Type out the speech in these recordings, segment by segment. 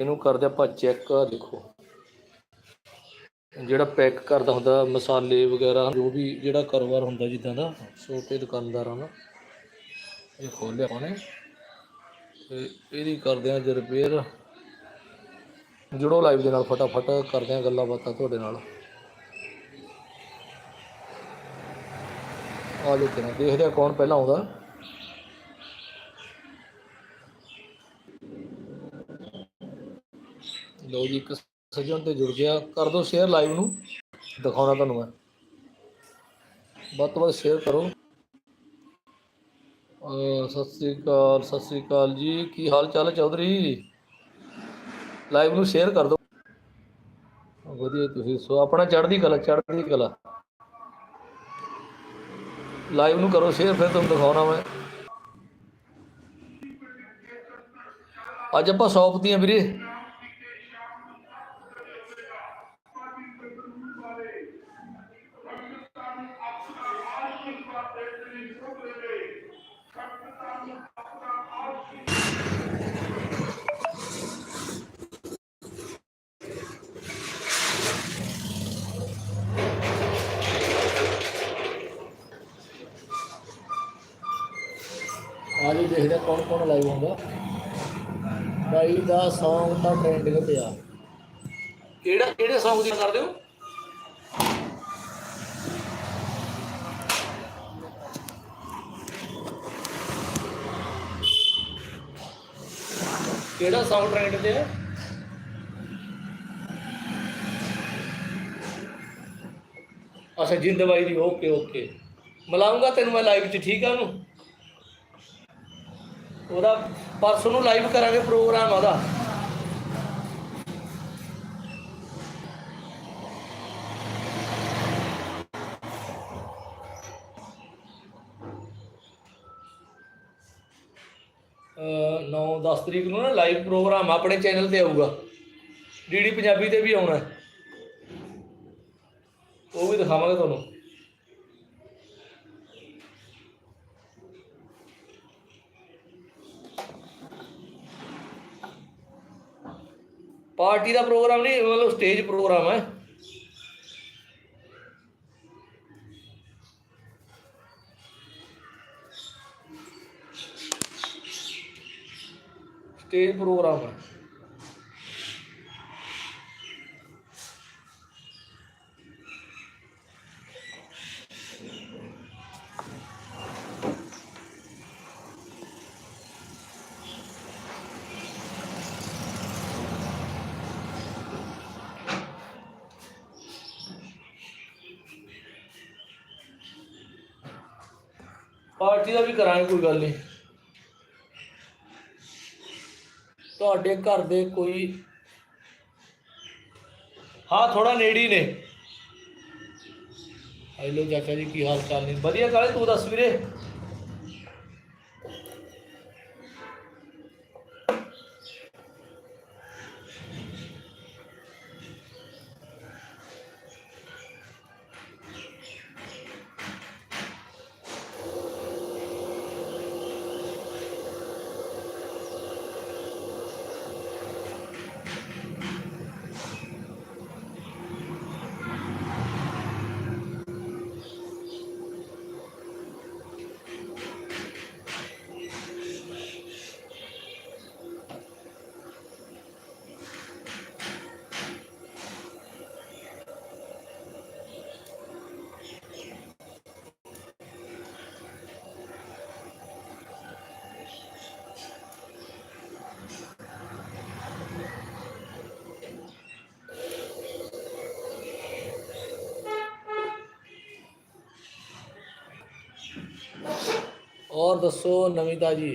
ਇਹਨੂੰ ਕਰਦੇ ਆਪਾਂ ਚੈੱਕ ਦੇਖੋ। ਜਿਹੜਾ ਪੈਕ ਕਰਦਾ ਹੁੰਦਾ, ਮਸਾਲੇ ਵਗੈਰਾ, ਜੋ ਵੀ ਜਿਹੜਾ ਕਾਰੋਬਾਰ ਹੁੰਦਾ ਜਿੱਦਾਂ ਦਾ ਛੋਟੇ ਦੁਕਾਨਦਾਰਾਂ ਦਾ। ਇਹ ਖੋਲਿਆ ਉਹਨੇ। ਨੇ ਤੇ ਇਹਦੀ ਕਰਦੇ ਆ ਜੇ ਰਿਪੇਅਰ ਜੁੜੋ ਲਾਈਵ ਦੇ ਨਾਲ, ਫਟਾਫਟ ਕਰਦੇ ਆ ਗੱਲਾਂ ਬਾਤਾਂ ਤੁਹਾਡੇ ਨਾਲ। ਆ ਲੋ ਦੇਖਦੇ ਆ ਕੌਣ ਪਹਿਲਾਂ ਆਉਂਦਾ। ਲਓ ਜੀ, ਇੱਕ ਸੱਜਣ ਤੇ ਜੁੜ ਗਿਆ। ਕਰ ਦਿਓ ਸ਼ੇਅਰ ਲਾਈਵ ਨੂੰ। ਦਿਖਾਉਣਾ ਤੁਹਾਨੂੰ ਮੈਂ। ਵੱਧ ਤੋਂ ਵੱਧ ਸ਼ੇਅਰ ਕਰੋ। ਸਤਿ ਸ੍ਰੀ ਅਕਾਲ, ਸਤਿ ਸ੍ਰੀ ਅਕਾਲ ਜੀ। ਕੀ ਹਾਲ ਚਾਲ ਹੈ ਚੌਧਰੀ? ਲਾਈਵ ਨੂੰ ਸ਼ੇਅਰ ਕਰ ਦਿਓ। ਵਧੀਆ ਤੁਸੀਂ ਸੋ ਆਪਣਾ ਚੜ੍ਹਦੀ ਕਲਾ ਚੜ੍ਹਦੀ ਕਲਾ। ਲਾਈਵ ਨੂੰ ਕਰੋ ਸ਼ੇਅਰ ਫਿਰ ਤੁਹਾਨੂੰ ਦਿਖਾਉਣਾ ਮੈਂ। ਅੱਜ ਆਪਾਂ ਸ਼ੌਪ ਵੀਰੇ। ਆਜੋ ਦੇਖਦੇ ਕੌਣ ਕੌਣ ਲਾਈਵ ਹੁੰਦਾ ਬਾਈ ਦਾ Song ਦਾ ਟ੍ਰੈਂਡਿੰਗ ਤੇ ਆ। ਕਿਹੜਾ, ਕਿਹੜੇ Song ਦੀ ਕਰਦੇ ਹੋ? ਕਿਹੜਾ Song ਟ੍ਰੈਂਡ ਤੇ ਹੈ ਅੱਛਾ ਜਿੰਦ ਦੀ ਓਕੇ ਓਕੇ ਮਿਲਾਉਂਗਾ ਤੈਨੂੰ ਮੈਂ ਲਾਈਵ 'ਚ, ਠੀਕ ਆ ਉਹਨੂੰ? ਉਹਦਾ ਪਰਸੋਂ ਨੂੰ ਲਾਈਵ ਕਰਾਂਗੇ ਪ੍ਰੋਗਰਾਮ ਉਹਦਾ। ਨੌ 9 10 ਤਰੀਕ ਨੂੰ ਨਾ ਲਾਈਵ ਪ੍ਰੋਗਰਾਮ ਆਪਣੇ ਚੈਨਲ ਤੇ ਆਊਗਾ। ਡੀਡੀ ਪੰਜਾਬੀ ਤੇ ਵੀ ਆਉਣਾ। ਉਹ ਵੀ ਦਿਖਾਵਾਂਗੇ ਤੁਹਾਨੂੰ। ਪਾਰਟੀ ਦਾ ਪ੍ਰੋਗਰਾਮ ਨਹੀਂ ਮਤਲਬ ਸਟੇਜ ਪ੍ਰੋਗਰਾਮ ਹੈ। ਸਟੇਜ ਪ੍ਰੋਗਰਾਮ ਹੈ। ਪਾਰਟੀ ਦਾ ਵੀ ਕਰਾਂਗੇ, ਕੋਈ ਗੱਲ ਨਹੀਂ। ਤੁਹਾਡੇ ਘਰ ਦੇ ਕੋਈ ਹਾਂ ਥੋੜਾ ਨੇੜੀ ਨੇ। ਹੈਲੋ ਚਾਚਾ ਜੀ, ਕੀ ਹਾਲ ਚਾਲ ਨੇ? ਵਧੀਆ ਕਾਲੇ ਤੂੰ ਦੱਸ ਵੀਰੇ। ਔਰ ਦੱਸੋ ਨਵੀਤਾ ਜੀ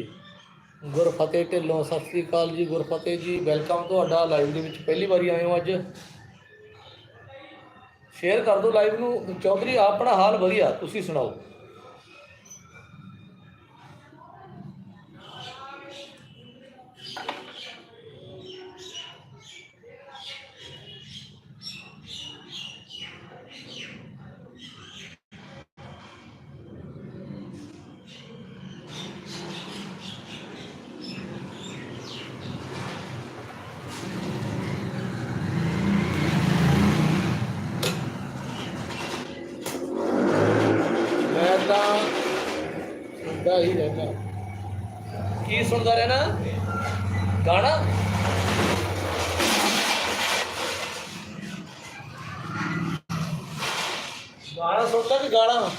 ਗੁਰਫਤਿਹ ਢਿੱਲੋਂ, ਸਤਿ ਸ੍ਰੀ ਅਕਾਲ ਜੀ, ਗੁਰਫਤਿਹ ਜੀ। ਵੈਲਕਮ ਤੁਹਾਡਾ ਲਾਈਵ ਦੇ ਵਿੱਚ ਪਹਿਲੀ ਵਾਰੀ ਆਏ ਹੋ ਅੱਜ। ਸ਼ੇਅਰ ਕਰ ਦਿਓ ਲਾਈਵ ਨੂੰ। ਚੌਧਰੀ, ਆਪਣਾ ਹਾਲ ਵਧੀਆ, ਤੁਸੀਂ ਸੁਣਾਓ। ਸੁਣਦਾ ਹੀ ਰਹਿਣਾ ਕੀ ਸੁਣਦਾ ਰਹਿਣਾ? ਗਾਣਾ? ਗਾਣਾ ਸੁਣਦਾ ਕਿ ਗਾਣਾ?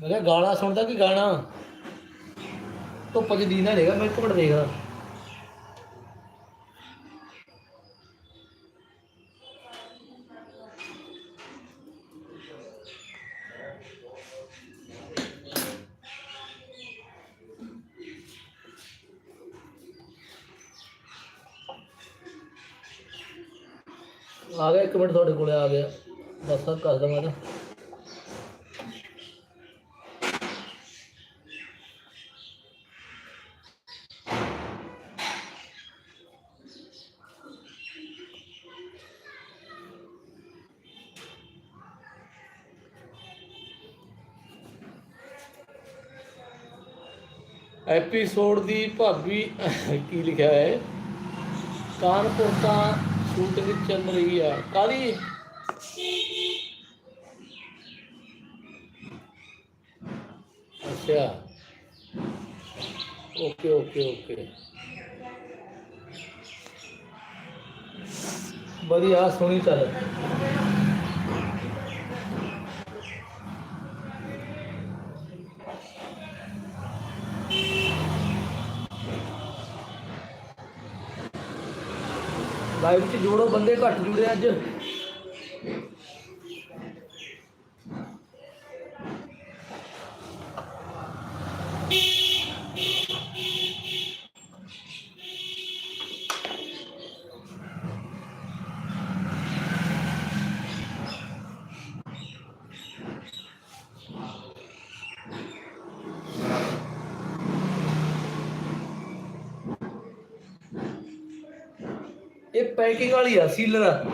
ਮੈਂ ਕਿਹਾ ਗਾਣਾ ਸੁਣਦਾ ਕਿ ਗਾਣਾ? ਧੁੱਪ ਚ ਦੀਨਾ ਨਹੀਂਗਾ ਮੈਂ ਇੱਕ ਮਿੰਟ ਦੇਖਦਾ। ਆ ਗਿਆ ਇੱਕ ਮਿੰਟ ਤੁਹਾਡੇ ਕੋਲੇ, ਆ ਗਿਆ। ਬਸ ਸਰ ਕਰ ਦਵਾਂ ਤਾਂ ਐਪੀਸੋਡ ਦੀ ਭਾਬੀ, ਕੀ ਲਿਖਿਆ ਹੈ? ਕਾਨਪੁਰ ਤਾਂ ਸ਼ੂਟਿੰਗ ਚੱਲ ਰਹੀ ਆ। ਕਾਦੀ ਅੱਛਾ। ਓਕੇ ਓਕੇ ਓਕੇ ਵਧੀਆ, ਸੁਣੀ ਚੱਲ ਲਾਈਵ ਚ ਜੋੜੋ ਬੰਦੇ ਘੱਟ ਜੁੜੇ ਅੱਜ ਇਹ ਪੈਕਿੰਗ ਵਾਲੀ ਆ ਸੀਲਰ ਆ।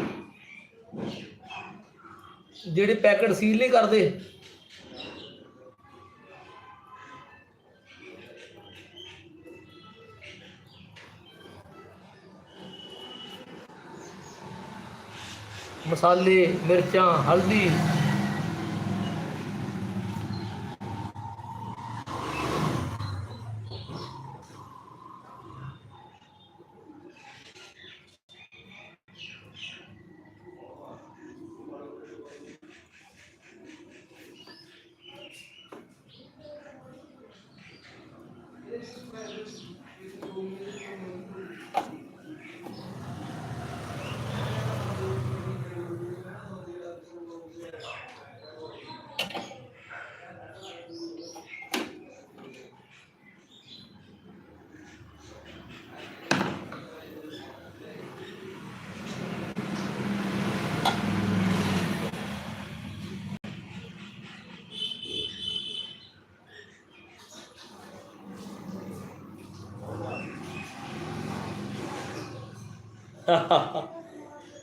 ਜਿਹੜੇ ਪੈਕਟ ਸੀਲ ਨਹੀਂ ਕਰਦੇ। ਮਸਾਲੇ ਮਿਰਚਾਂ ਹਲਦੀ।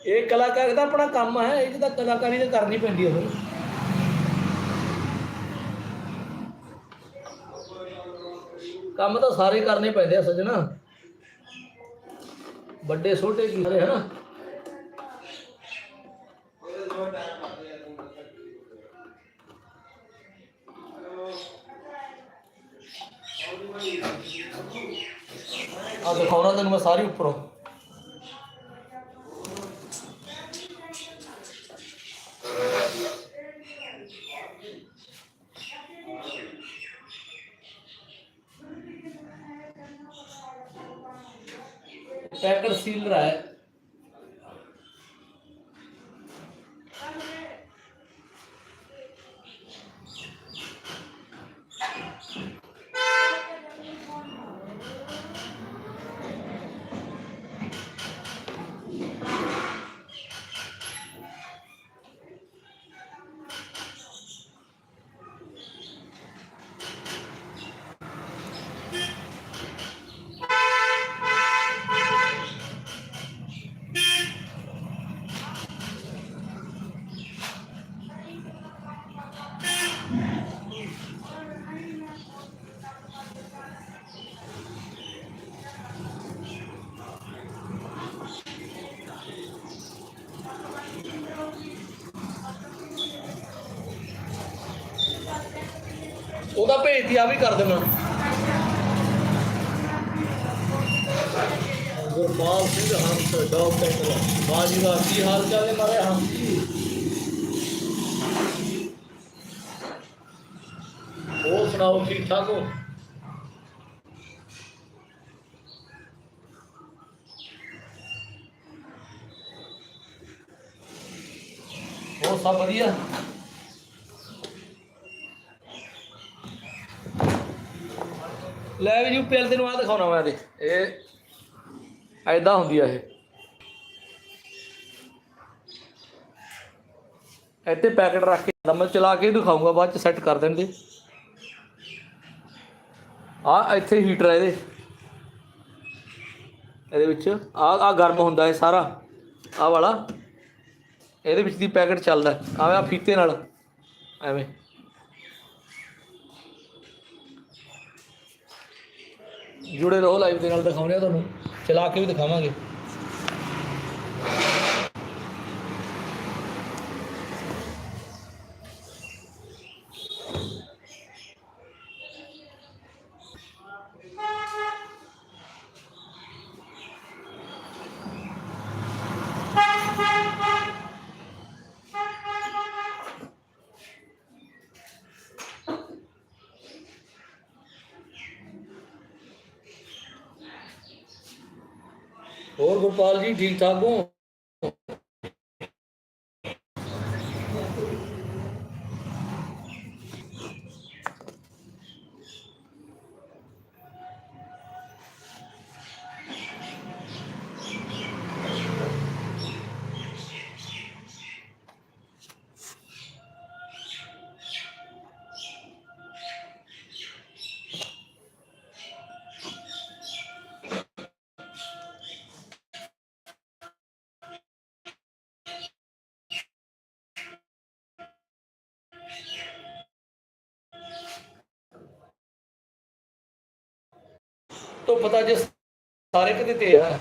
ਇਹ ਕਲਾਕਾਰ ਦਾ ਆਪਣਾ ਕੰਮ ਹੈ, ਇਹ ਤਾਂ ਕਲਾਕਾਰੀ ਤਾਂ ਕਰਨੀ ਪੈਂਦੀ ਹੈ ਫਿਰ ਕੰਮ ਤਾਂ ਸਾਰੇ ਕਰਨੇ ਪੈਂਦੇ ਆ ਸੱਜਣਾ। ਵੱਡੇ, ਛੋਟੇ ਕੀ ਸਾਰੇ ਹਨਾ? ਆ ਦਿਖਾਉਣਾ ਤੈਨੂੰ ਮੈਂ ਸਾਰੀ ਉੱਪਰੋਂ। पैकेट सील रहा है ਉਹਦਾ ਭੇਜਦੀ ਆ ਵੀ ਕਰ ਦੇਣਾ। ਗੁਰਪਾਲ ਸਿੰਘ ਹੰਸ ਡੌਗ ਕੈਂਟਰ ਬਾਜੀ ਦਾ ਕੀ ਹਾਲ ਚਾਲ ਹੈ ਮਾਰੇ ਹੰਸ ਜੀ? ਹੋਰ ਸੁਣਾਓ, ਠੀਕ ਠਾਕ ਹੋ? ਹੋਰ ਸਭ ਵਧੀਆ? ਲੈ ਵੀ ਜੀ ਪਹਿਲ ਤੈਨੂੰ ਆ ਦਿਖਾਉਣਾ ਮੈਂ ਦੇ ਇਹ ਐਦਾਂ ਹੁੰਦੀ ਆ ਇਹ। ਇੱਥੇ ਪੈਕਟ ਰੱਖ ਕੇ ਦਮ ਚਲਾ ਕੇ ਦਿਖਾਉਂਗਾ ਬਾਅਦ ਚ ਸੈੱਟ ਕਰ ਦੇਣਗੇ। ਆ ਇੱਥੇ ਹੀਟਰ ਹੈ ਇਹਦੇ। ਇਹਦੇ ਵਿੱਚ ਆ ਆ ਗਰਮ ਹੁੰਦਾ ਹੈ ਸਾਰਾ। ਆ ਵਾਲਾ। ਇਹਦੇ ਵਿੱਚ ਦੀ ਪੈਕਟ ਚੱਲਦਾ ਆਵੇਂ ਆ ਫੀਤੇ ਨਾਲ। ਐਵੇਂ। ਜੁੜੇ ਰਹੋ ਲਾਈਵ ਦੇ ਨਾਲ ਦਿਖਾਉਂਦੇ ਆ ਤੁਹਾਨੂੰ ਚਲਾ ਕੇ ਵੀ ਦਿਖਾਵਾਂਗੇ। ਹੋਰ ਗੁਰਪਾਲ ਜੀ ਠੀਕ ਠਾਕ ਹੋ? ਤੋਂ ਪਤਾ ਜੇ ਸਾਰੇ ਕਿਤੇ ਤੇ ਆ।